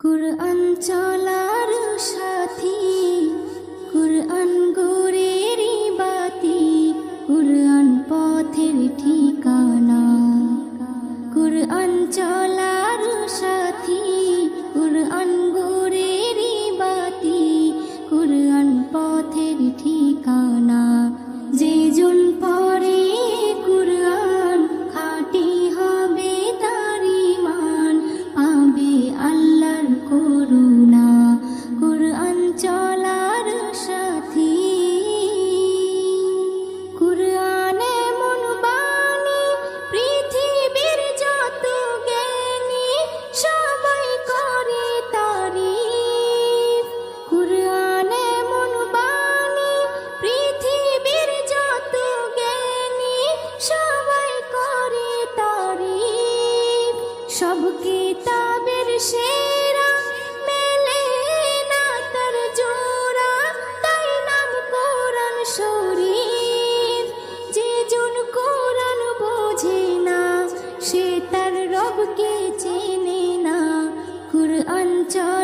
কুরআন চলার সাথী। করুণা, কুরআন চলার সাথী। কুরআনে মন বাণী, পৃথিবীর যত জ্ঞানী, সবাই করে তারি কুরআনে মন বাণী, পৃথিবীর যত জ্ঞানী, সবাই করে তারি সব কিতাবের রবকে চেনে না। কুরআন চা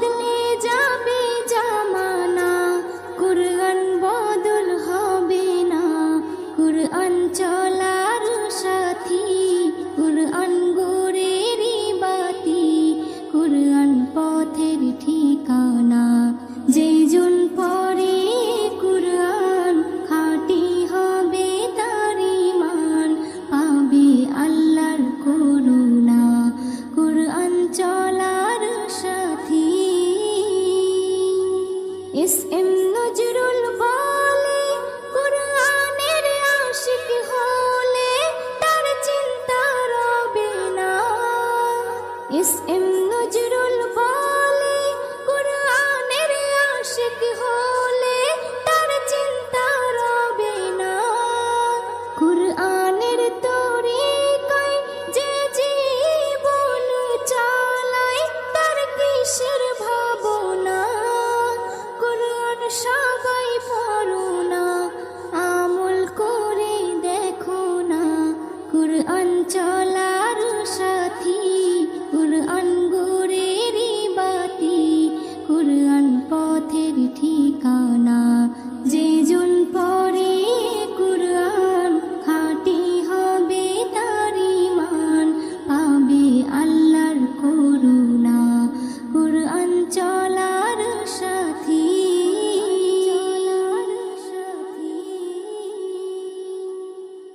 with me. নজরুল বলে, কোরআনের আশিক হলে তার চিন্তা রবে না। কোরআনের তরে যে জীবন চালায়, তার কিসের ভাবনা? কোরআন সবাই পড়ো না, আমল করে দেখো না। কোরআন চল পথে